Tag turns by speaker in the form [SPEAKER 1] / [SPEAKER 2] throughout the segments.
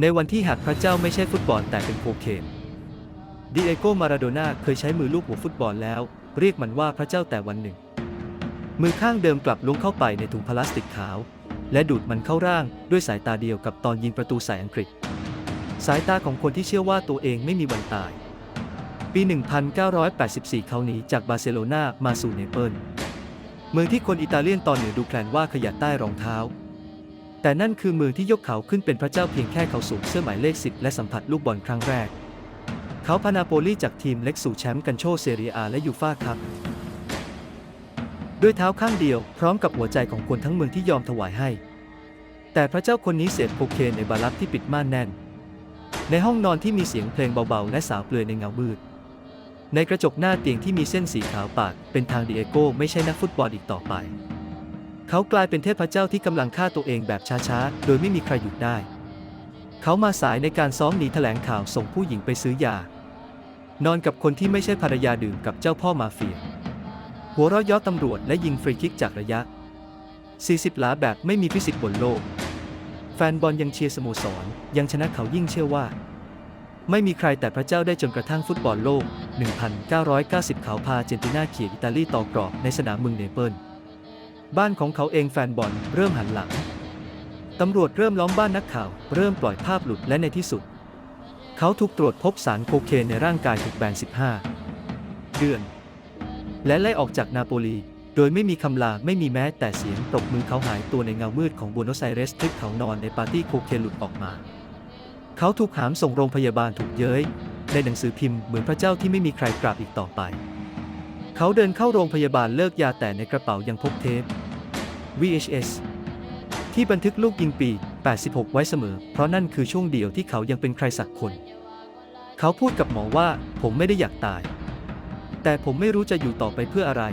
[SPEAKER 1] ในวันที่หากพระเจ้าไม่ใช่ฟุตบอลแต่เป็นโคเคนดิเอโกมาราโดน่าเคยใช้มือลูบหัวฟุตบอลแล้ว เรียกมันว่าพระเจ้าแต่วันหนึ่ง มือข้างเดิมกลับล้วงเข้าไปในถุงพลาสติกขาว และดูดมันเข้าร่างด้วยสายตาเดียวกับตอนยิงประตูใส่อังกฤษ สายตาของคนที่เชื่อว่าตัวเองไม่มีวันตาย ปี 1984 เขาหนีจากบาร์เซโลนามาสู่เนเปิลเมืองที่คนอิตาเลียนตอนเหนือดูแคลนว่าขยันใต้รองเท้า แต่นั่นคือมือที่ยกเขาขึ้นเป็นพระเจ้าเพียงแค่เขาสูงเสื้อหมายเลข10และสัมผัสลูกบอลครั้งแรก เขาพานาโปลีจากทีมเล็กสู่แชมป์กันโชเซเรียอาและยูฟ่าคัพด้วยเท้าข้างเดียวพร้อมกับหัวใจของคนทั้งเมืองที่ยอมถวายให้ แต่พระเจ้าคนนี้เสพโคเคนในบารักที่ปิดม่านแน่น ในห้องนอนที่มีเสียงเพลงเบาๆ และสาวเปลือยในเงามืด ในกระจกหน้าเตียงที่มีเส้นสีขาวปาก เป็นทางดิเอโก้ไม่ใช่นักฟุตบอลอีกต่อไป เขากลายเป็นเทพเจ้าที่กำลังฆ่าตัวเองแบบช้าๆ โดยไม่มีใครหยุดได้ เขามาสายในการซ้อมหนีแถลงข่าวส่งผู้หญิงไปซื้อยา นอนกับคนที่ไม่ใช่ภรรยาดื่มกับเจ้าพ่อมาเฟีย หัวเราะย้อตำรวจและยิงฟรีคิกจากระยะ 40 หลาแบบไม่มีฟิสิกส์บนโลก แฟนบอลยังเชียร์สโมสร ยังชนะเขายิ่งเชื่อว่า ไม่มีใครแต่พระเจ้าได้จนกระทั่งฟุตบอลโลก 1990 เขาพาเจนตินาเขี่ยอิตาลีต่อกรอบในสนามเมืองเนเปิล์ บ้านของเขาเองแฟนบอลเริ่มหันหลัง ตำรวจเริ่มล้อมบ้านนักข่าว เริ่มปล่อยภาพหลุดและในที่สุด เขาถูกตรวจพบสารโคเคนในร่างกายถูกแบน 15 เดือน และไล่ออกจากนาโปลี โดยไม่มีคำลาไม่มีแม้แต่เสียงปรบมือเขาหายตัวในเงามืดของบัวโนไอเรสคลิปเขานอนในปาร์ตี้โคเคนหลุดออกมา เขาถูกหามส่งโรงพยาบาลถูกเย้ยในหนังสือพิมพ์เหมือนพระเจ้าที่ไม่มีใครกราบอีกต่อไป เขาเดินเข้าโรงพยาบาลเลิกยาแต่ในกระเป๋ายังพกเทป VHS ที่บันทึกลูกยิงปี 86 ไว้เสมอ เพราะนั่นคือช่วงเดียวที่เขายังเป็นใครสักคน เขาพูดกับหมอว่าผมไม่ได้อยากตาย แต่ผมไม่รู้จะอยู่ต่อไปเพื่ออะไร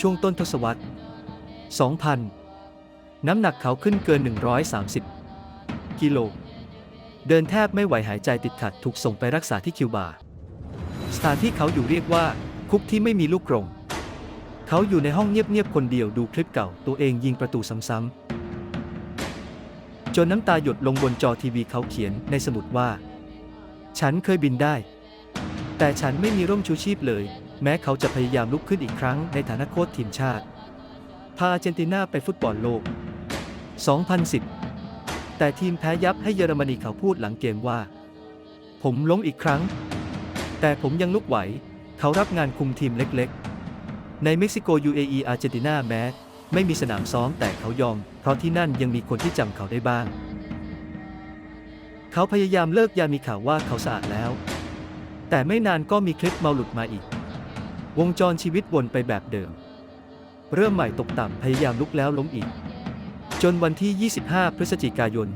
[SPEAKER 1] ช่วงต้นทศวรรษ 2000 น้ำหนักเขาขึ้นเกิน 130 กิโล เดินแทบไม่ไหวหายใจติดขัดถูกส่งไปรักษาที่คิวบา สถานที่เขาอยู่เรียกว่า คุกที่ไม่มีลูกกรงเขาอยู่ในห้องเงียบๆคนเดียวดูคลิปเก่า ตัวเองยิงประตูซ้ำๆจนน้ำตาหยดลงบนจอทีวีเขาเขียนในสมุดว่า ฉันเคยบินได้ แต่ฉันไม่มีร่มชูชีพเลย แม้เขาจะพยายามลุกขึ้นอีกครั้งในฐานะโค้ชทีมชาติ พาอาร์เจนตินาไปฟุตบอลโลก 2010 แต่ทีมแพ้ยับให้เยอรมนีเขาพูดหลังเกมว่า ผมล้มอีกครั้ง แต่ผมยังลุกไหว เขารับงานคุมทีมเล็กๆ ในเม็กซิโก UAE อาร์เจนตินาแม้ ไม่มีสนามซ้อมแต่เขายอม เพราะที่นั่นยังมีคนที่จำเขาได้บ้าง เขาพยายามเลิกยามีข่าวว่าเขาสะอาดแล้ว แต่ไม่นานก็มีคลิปเมาหลุดมาอีก วงจรชีวิตวนไปแบบเดิม เริ่มใหม่ตกต่ำพยายามลุกแล้วล้มอีก จนวันที่ 25 พฤศจิกายน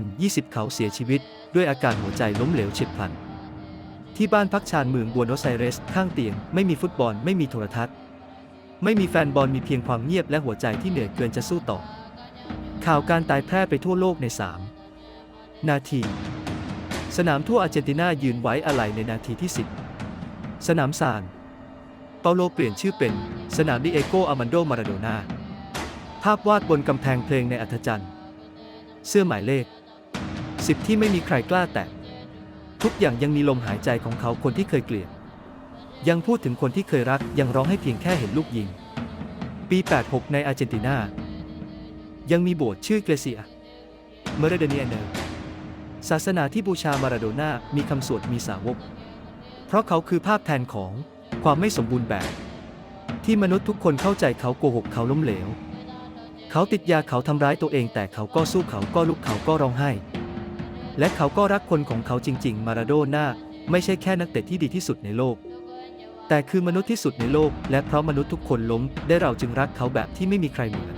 [SPEAKER 1] 2020 เขาเสียชีวิต ด้วยอาการหัวใจล้มเหลวเฉียบพลัน ที่บ้านพักชานเมืองบัวโนไอเรส ข้างเตียง ไม่มีฟุตบอล ไม่มีโทรทัศน์ ไม่มีแฟนบอลมีเพียงความเงียบและหัวใจที่เหนื่อยเกินจะสู้ต่อ ข่าวการตายแพร่ไปทั่วโลกใน 3 นาที สนามทั่วอาร์เจนตินายืนไว้อาลัยในนาทีที่ 10 สนามซานเปาโลเปลี่ยนชื่อเป็น สนามดิเอโกอามันโดมาราโดนาภาพวาดบนกำแพงเพลงในอัธจันทร์ เสื้อหมายเลขสิบที่ไม่มีใครกล้าแตะ ทุกอย่างยังมีลมหายใจของเขาคนที่เคยเกลียด ยังพูดถึงคนที่เคยรักยังร้องให้เพียงแค่เห็นลูกยิง ปี 86 ในอาร์เจนตินา ยังมีโบสถ์ชื่อเกรเซียเมเรเดเนียเนอร์ศาสนาที่บูชามาราโดน่ามีคำสวดมีสาวก เพราะเขาคือภาพแทนของความไม่สมบูรณ์แบบ ที่มนุษย์ทุกคนเข้าใจเขาโกหกเขาล้มเหลว เขาติดยาเขาทำร้ายตัวเองแต่เขาก็สู้เขาก็ลุกเขาก็ร้องไห้ และเขาก็รักคนของเขาจริง ๆ มาราโดน่าไม่ใช่แค่นักเตะที่ดีที่สุดในโลก แต่คือมนุษย์ที่สุดในโลก และเพราะมนุษย์ทุกคนล้มได้เราจึงรักเขาแบบที่ไม่มีใครเหมือน